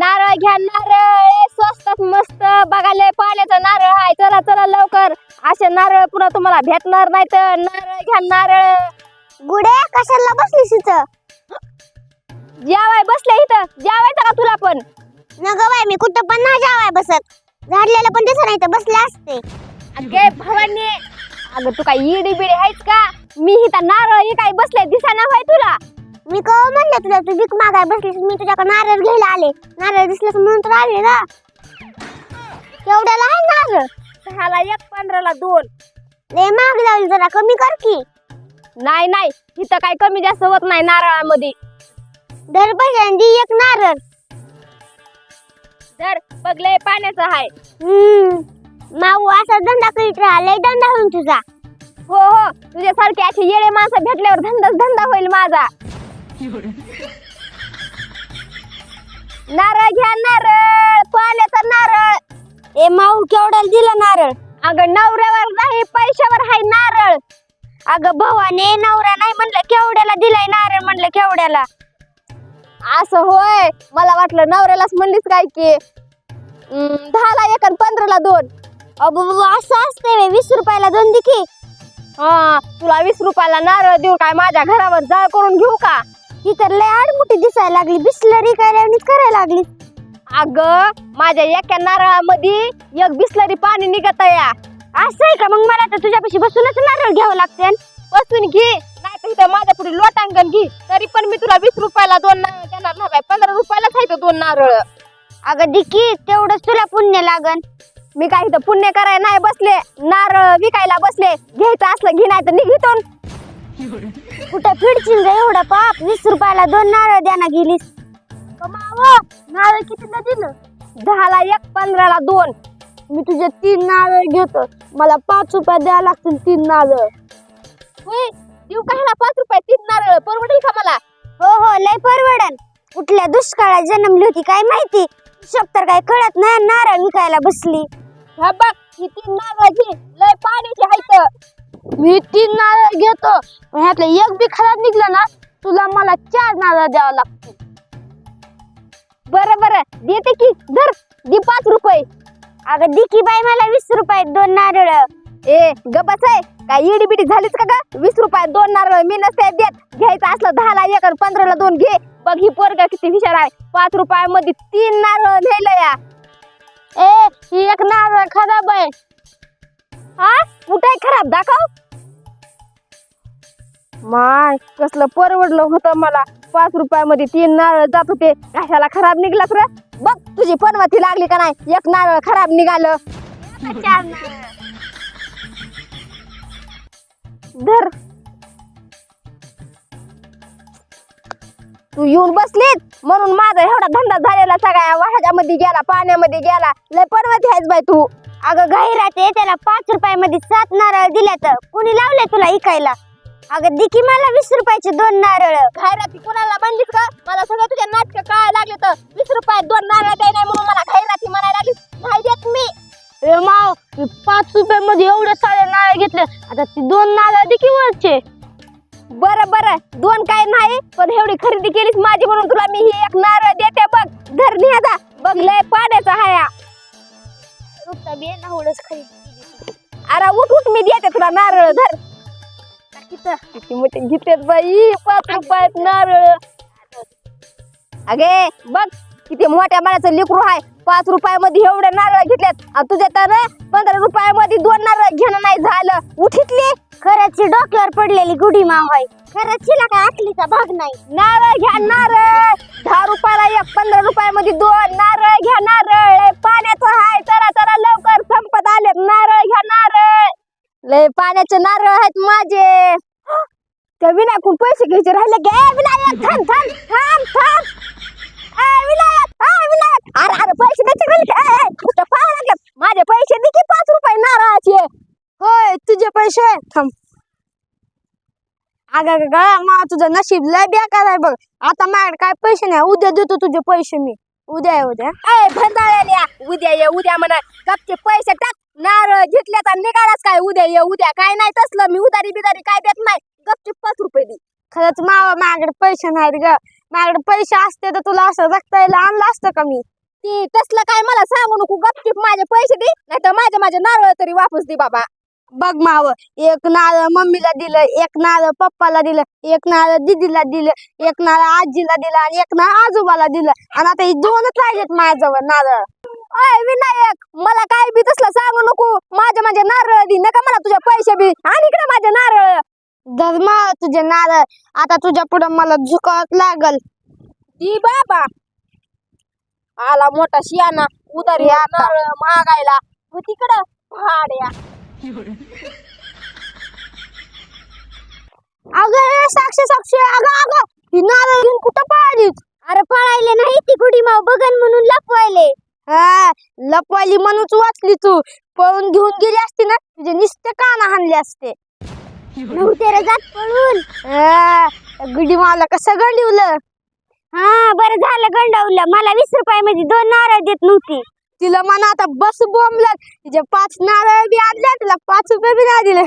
नारळ घ्या नारळ! ए, स्वस्तात मस्त! बघायला पाण्याचा नारळ आहे. चला चला लवकर. असे नारळ पुन्हा तुम्हाला भेटणार नाही तर. नारळ घ्या नारळ! गुडे कशाला बसलीस इथं? जेवाय बसले इथं. जेवायचं का तुला पण? न मी कुठं पण नाही जावाय बसत. झाडलेलं पण दिसत नाही तर बसले असते. अगे भवानी! अगं तू काय इडी बिडी आहेस का? मी इथं नारळ हे काय बसले दिसाना होय तुला? मी कव म्हणलं तुला तू भीक मागाय बसलीस मी तुझ्याकडे नारळ घ्यायला आले. नारळ दिसलं म्हणून तर आले ना. केवढ्याला आहे नारळ? सहाला एक पंधराला दोन. लय महाग लावली जरा कमी कर की. नाही नाही इथं काय कमी जास्त होत नाही नारळामध्ये. दर पैशांनी एक नारळ. जर बघले पाण्याचं आहे हम्म. माऊ असा धंदा करीत राहा लय धंदा होईल तुझा. हो हो तुझ्यासारखे असे येडे माणसं भेटल्यावर धंदाच धंदा होईल माझा. नारळ घ्या नारळ. पाण्याचा नारळ. ए माऊ केवढ्याला दिला नारळ? अगं नवऱ्यावर नाही पैशावर हाय नारळ. अगं भावाने नवरा नाही म्हणलं केवढ्याला दिलाय नारळ म्हणलं केवढ्याला? असं होय. मला वाटलं नवऱ्यालाच म्हणलीस काय की? दहाला एक आणि पंधराला दोन. अबो असं असते वीस रुपयाला दोन दिखी. हा तुला वीस रुपयाला नारळ देऊ काय माझ्या घरावर जाळ करून घेऊ का? ही तर लय आडमुठी दिसायला लागली बिस्लरी करायला करायला लागली. अगं माझ्या एका नारळामध्ये एक बिसलरी पाणी निघत या असं आहे का मग? मला तर तुझ्यापाशी बसूनच नारळ घ्यावं लागते बसून घे. नाही तर इथं माझ्या पुढे लोटांगण घे. तरी पण मी तुला वीस रुपयाला दोन नारळ देणार नाही. पंधरा रुपयालाच आहे तो दोन नारळ. अगं दिकी तेवढंच तुला पुण्य लागन. मी काय इथं पुण्य करायला नाही बसले. नारळ विकायला बसले. घ्यायचं असलं घे नाही तर निघितून कुठं फिडशील ग एवढा पाप. वीस रुपयाला दोन नारळ द्याना गेलीस. कमाव. नारळ कितीला दिलं दहाला एक पंधराला दोन. मी तुझे तीन नारळ घेतो. मला पाच रुपये द्यावं लागतील तीन नारळ. होय? देऊ का ह्याला पाच रुपये तीन नारळ? परवडेल का मला? हो हो लय परवडन कुठल्या दुष्काळात जन्मली होती काय माहिती? शब तर काय कळत नाही. नारळ विकायला बसली. हा बघ ही तीन नारळ घे. लय पाण्याची हायत. मी तीन नारळ घेतो. पण ह्यातलं एक बी खराब निघलं ना तुला मला चार नारळ द्यावं लागतील. बरं बरं. देते की? धर. दे पाच रुपये. अगं दिकी बाई मला वीस रुपये दोन नारळ. ए गबस आहे काय इडी बिडी झालीच का ग? वीस रुपयात दोन नारळ मी नसते देत. घ्यायचं असलं दहाला एक आणि पंधराला दोन घे. बघ ही पोरगा किती हुशार आहे. पाच रुपयामध्ये तीन नारळ नेलं या. ए ही एक नारळ खराब आहे. हा कुठे खराब? दाखव. माय कसलं परवडलं होतं मला. पाच रुपयामध्ये तीन नारळ जात होते. कशाला खराब निघला तर बघ तुझी पनवती लागली का नाही? एक नारळ खराब निघालं. चार नारळ धर. तू येऊन बसलीत? म्हणून माझा एवढा धंदा झालेला सगळ्या वाहजामध्ये गेला पाण्यामध्ये गेला. लय पनवती आहेस बाई तू. अगं गैरात त्याला पाच रुपयामध्ये सात नारळ दिल्या तर कुणी लावले तुला इकायला? अगं दिकी मला वीस रुपयाचे दोन नारळ. खैराती कोणाला म्हणलीस का? मला सगळं तुझ्या नाटक काय लागले तर वीस रुपयात दोन नारळ द्याय नाही म्हणून मला खैराती म्हणायला लागली. नाही देत मी. ए माव मी पाच रुपयामध्ये एवढे सारे नारळ घेतले. आता ती दोन नारळ दिकी वरचे. बरं बरं. दोन काय नाही पण एवढी खरेदी केलीस माझी म्हणून तुला मी ही एक नारळ देते बघ. घर निघा बघ लय पाण्याचा हाया. अरे उठ उठ मी देते तुला नारळ धर. किती मोठे घेतात बाई. पाच रुपयात नारळ. अगे बघ किती मोठ्या माण्याचं लेकरू आहे पाच रुपयामध्ये एवढे नारळ घेतल्यात. आणि तुझ्या तर पंधरा रुपयामध्ये दोन नारळ घेणं नाही झालं. उठितली. खरंच डोक्यावर पडलेली गुढी माव आहे खरंच हिला काय आखलीचा भाग नाही. नारळ घ्या नारळ. दहा रुपयाला एक पंधरा रुपयामध्ये दोन. नारळ घ्या नारळ. पाण्याचं हाय. चला चला लवकर संपत लय विनायकून पैसे घ्यायचे राहिले गे. विनायक थांब थांब थांब थांब. ए, विनायक विनायक. अरे अरे पैसे राहिले? ए, ए? माझे पैसे दे की रुपये नारळाचे. होय तुझे पैसे. थांब. अगं गळा मा तुझं नशीब लय बेकार आहे बघ. आता माझ्याकडे काय पैसे नाही. उद्या देतो तुझे पैसे मी. उद्या उद्या. ए उद्या ये उद्या म्हणा. गपचे पैसे टाक. नारळ घेतल्याचा निघालाच काय? उद्या ये उद्या काय नाही तसलं. मी उदारी बिदारी काय देत नाही. गपचे पाच रुपये दे. खरंच मावा माझ्याकडे पैसे नाहीत ग. माझ्याकडे पैसे असते तर तुला असं रक्तायला आणलं असतं का मी? ती तसलं काय मला सांगू नको. गपचिप माझे पैसे दे. नाही तर माझे माझे नारळ तरी वापस दे बाबा. बघ माव एक नारळ मम्मीला दिलं एक नारळ पप्पाला दिलं एक नारळ दीदीला दिलं एक नारळ आजीला दिलं आणि एक नारळ आजोबाला दिलं. आणि आता हे दोनच राहिलेत माझ्याजवळ नारळ. अय विनायक मला काय बी तसलं सांगू नको माझे माझे नारळ दे नका मला तुझे पैसे बी आणि इकडे माझे नारळ धर्मा तुझे नारळ आता तुझ्या पुढं मला झुकावत लागल. दी बाबा. आला मोठा शियाना उधारी हे आता. नारळ महागायला मग तिकडं भाड्या. अगं साक्षी साक्षी अगं अगं ही नारळ घेऊन कुठं पळाली? अरे पळायले नाही ती कुडी माव बघन म्हणून लपवायले. हा लपवाली म्हणूनच वाचली तू. पळून घेऊन गेली असती ना तुझे निस्ते काना हाणले असते. नव्हते रे जात पळून गुडी मला कसं गंडवलं? हा बरं झालं गंडवलं. मला वीस रुपयामध्ये दोन नारळ देत नव्हती. तिला मला आता बस बोंबलं तिचे पाच नारळ बी आणल्या तिला पाच रुपये बी नाही दिले.